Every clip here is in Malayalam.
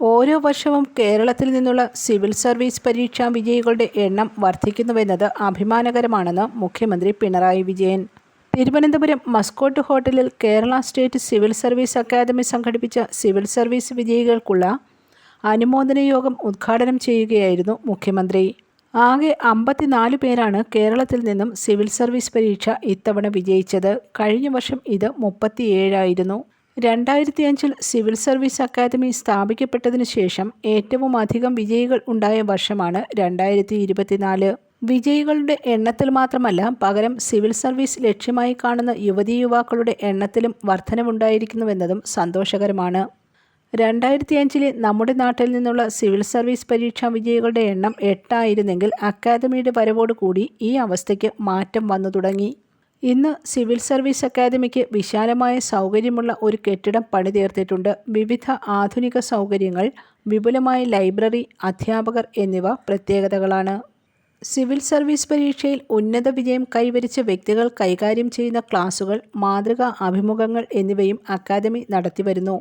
ഓരോ വർഷവും കേരളത്തിൽ നിന്നുള്ള സിവിൽ സർവീസ് പരീക്ഷാ വിജയികളുടെ എണ്ണം വർദ്ധിക്കുന്നുവെന്നത് അഭിമാനകരമാണെന്ന് മുഖ്യമന്ത്രി പിണറായി വിജയൻ. തിരുവനന്തപുരം മസ്കോട്ട് ഹോട്ടലിൽ Kerala state civil service academy സംഘടിപ്പിച്ച സിവിൽ സർവീസ് വിജയികൾക്കുള്ള അനുമോദന യോഗം ഉദ്ഘാടനം ചെയ്യുകയായിരുന്നു മുഖ്യമന്ത്രി. ആകെ അമ്പത്തിനാല് പേരാണ് കേരളത്തിൽ നിന്നും സിവിൽ സർവീസ് പരീക്ഷ ഇത്തവണ വിജയിച്ചത്. കഴിഞ്ഞ വർഷം ഇത് മുപ്പത്തിയേഴായിരുന്നു രണ്ടായിരത്തി അഞ്ചിൽ സിവിൽ സർവീസ് അക്കാദമി സ്ഥാപിക്കപ്പെട്ടതിനു ശേഷം ഏറ്റവും അധികം വിജയികൾ ഉണ്ടായ വർഷമാണ് രണ്ടായിരത്തി ഇരുപത്തിനാല് വിജയികളുടെ എണ്ണത്തിൽ മാത്രമല്ല പകരം സിവിൽ സർവീസ് ലക്ഷ്യമായി കാണുന്ന യുവതീ യുവാക്കളുടെ എണ്ണത്തിലും വർധനവുണ്ടായിരിക്കുന്നുവെന്നതും സന്തോഷകരമാണ്. രണ്ടായിരത്തി അഞ്ചിലെ നമ്മുടെ നാട്ടിൽ നിന്നുള്ള സിവിൽ സർവീസ് പരീക്ഷാ വിജയികളുടെ എണ്ണം എട്ടായിരുന്നെങ്കിൽ അക്കാദമിയുടെ വരവോടുകൂടി ഈ അവസ്ഥയ്ക്ക് മാറ്റം വന്നു തുടങ്ങി. ഇന്ന് സിവിൽ സർവീസ് അക്കാദമിക്ക് വിശാലമായ സൗകര്യമുള്ള ഒരു കെട്ടിടം പണിതീർത്തിട്ടുണ്ട്. വിവിധ ആധുനിക സൗകര്യങ്ങൾ വിപുലമായ ലൈബ്രറി അധ്യാപകർ എന്നിവ പ്രത്യേകതകളാണ്. സിവിൽ സർവീസ് പരീക്ഷയിൽ ഉന്നത വിജയം കൈവരിച്ച വ്യക്തികൾ കൈകാര്യം ചെയ്യുന്ന ക്ലാസുകൾ മാതൃകാ അഭിമുഖങ്ങൾ എന്നിവയും അക്കാദമി നടത്തിവരുന്നു.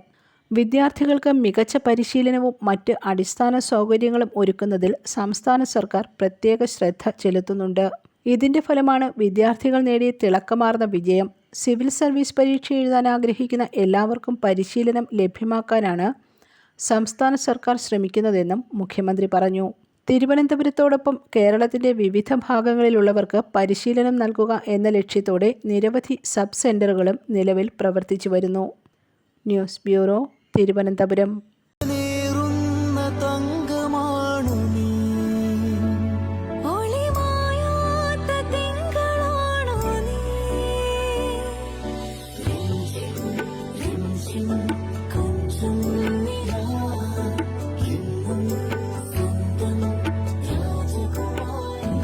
വിദ്യാർത്ഥികൾക്ക് മികച്ച പരിശീലനവും മറ്റ് അടിസ്ഥാന സൗകര്യങ്ങളും ഒരുക്കുന്നതിൽ സംസ്ഥാന സർക്കാർ പ്രത്യേക ശ്രദ്ധ ചെലുത്തുന്നുണ്ട്. ഇതിന്റെ ഫലമാണ് വിദ്യാർത്ഥികൾ നേടിയ തിളക്കമാർന്ന വിജയം. സിവിൽ സർവീസ് പരീക്ഷ എഴുതാൻ ആഗ്രഹിക്കുന്ന എല്ലാവർക്കും പരിശീലനം ലഭ്യമാക്കാനാണ് സംസ്ഥാന സർക്കാർ ശ്രമിക്കുന്നതെന്നും മുഖ്യമന്ത്രി പറഞ്ഞു. തിരുവനന്തപുരത്തോടൊപ്പം കേരളത്തിന്റെ വിവിധ ഭാഗങ്ങളിലുള്ളവർക്ക് പരിശീലനം നൽകുക എന്ന ലക്ഷ്യത്തോടെ നിരവധി സബ് സെന്ററുകളും നിലവിൽ പ്രവർത്തിച്ചു വരുന്നു news bureau Thiruvananthapuram.